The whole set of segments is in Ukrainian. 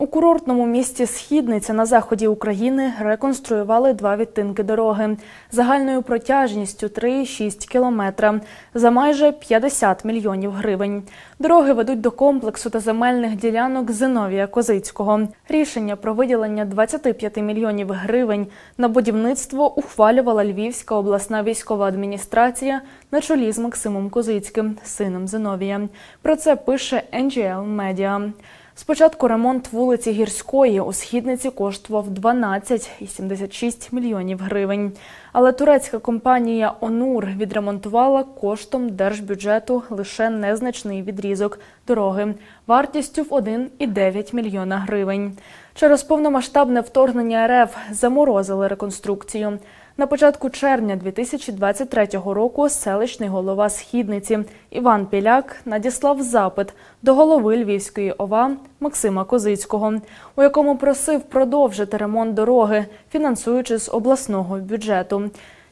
У курортному місті Східниця на заході України реконструювали два відтинки дороги загальною протяжністю 3,6 кілометра за майже 50 мільйонів гривень. Дороги ведуть до комплексу та земельних ділянок Зиновія Козицького. Рішення про виділення 25 мільйонів гривень на будівництво ухвалювала Львівська обласна військова адміністрація на чолі з Максимом Козицьким, сином Зиновія. Про це пише NGL Media. Спочатку ремонт вулиці Гірської у східниці коштував 12,76 мільйонів гривень. Але турецька компанія Онур відремонтувала коштом держбюджету лише незначний відрізок дороги вартістю в 1,9 мільйона гривень. Через повномасштабне вторгнення РФ заморозили реконструкцію. На початку червня 2023 року селищний голова Східниці Іван Піляк надіслав запит до голови Львівської ОВА Максима Козицького, у якому просив продовжити ремонт дороги, фінансуючи з обласного бюджету.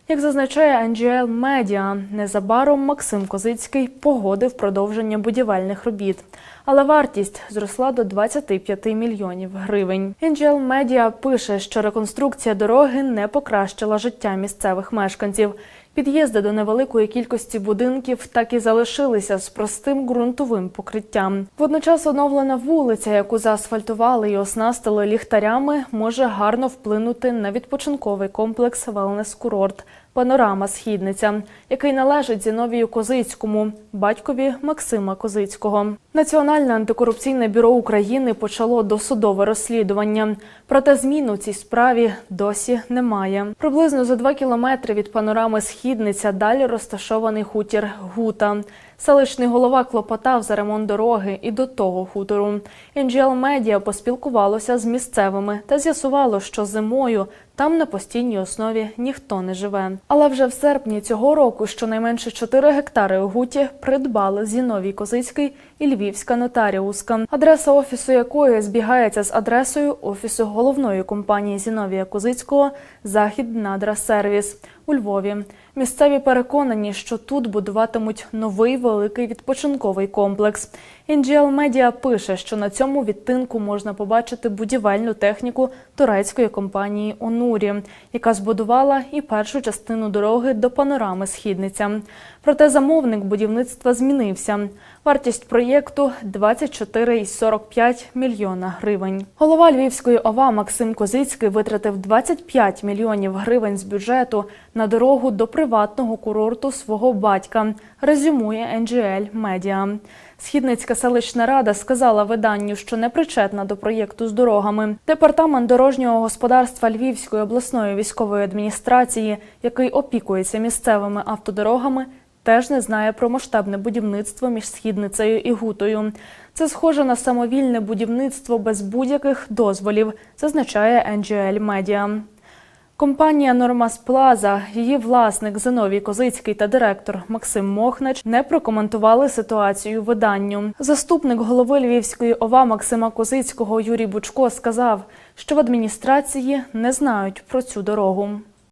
Як зазначає NGL Media, незабаром Максим Козицький погодив продовження будівельних робіт, але вартість зросла до 25 мільйонів гривень. NGL Media пише, що реконструкція дороги не покращила життя місцевих мешканців. Під'їзди до невеликої кількості будинків так і залишилися з простим ґрунтовим покриттям. Водночас оновлена вулиця, яку заасфальтували і оснастили ліхтарями, може гарно вплинути на відпочинковий комплекс Велнес-курорт Панорама Східниця, який належить Зіновію Козицькому, батькові Максима Козицького. Національне антикорупційне бюро України почало досудове розслідування. Проте змін у цій справі досі немає. Приблизно за два кілометри від панорами Східниця далі розташований хутір Гута. Селищний голова клопотав за ремонт дороги і до того хутору. NGL Media поспілкувалося з місцевими та з'ясувало, що зимою там на постійній основі ніхто не живе. Але вже в серпні цього року щонайменше 4 гектари у Гуті придбали Зіновій Козицький і Львівська нотаріуска, адреса офісу якої збігається з адресою офісу головної компанії Зіновія Козицького Західнадра Сервіс у Львові. Місцеві переконані, що тут будуватимуть новий великий відпочинковий комплекс. NGL Media пише, що на цьому відтинку можна побачити будівельну техніку турецької компанії Онурі, яка збудувала і першу частину дороги до панорами Східниця. Проте замовник будівництва змінився. Вартість проєкту 24,45 мільйона гривень. Голова Львівської ОВА Максим Козицький витратив 25 мільйонів гривень з бюджету на дорогу до приватного курорту свого батька. Резюмує NGL Media. Східницька селищна рада сказала виданню, що не причетна до проєкту з дорогами. Департамент дорожнього господарства Львівської обласної військової адміністрації, який опікується місцевими автодорогами, теж не знає про масштабне будівництво між східницею і гутою. Це схоже на самовільне будівництво без будь-яких дозволів, зазначає NGL Media. Компанія Нормас Плаза, її власник Зиновій Козицький та директор Максим Мохнач не прокоментували ситуацію виданню. Заступник голови Львівської ОВА Максима Козицького Юрій Бучко сказав, що в адміністрації не знають про цю дорогу.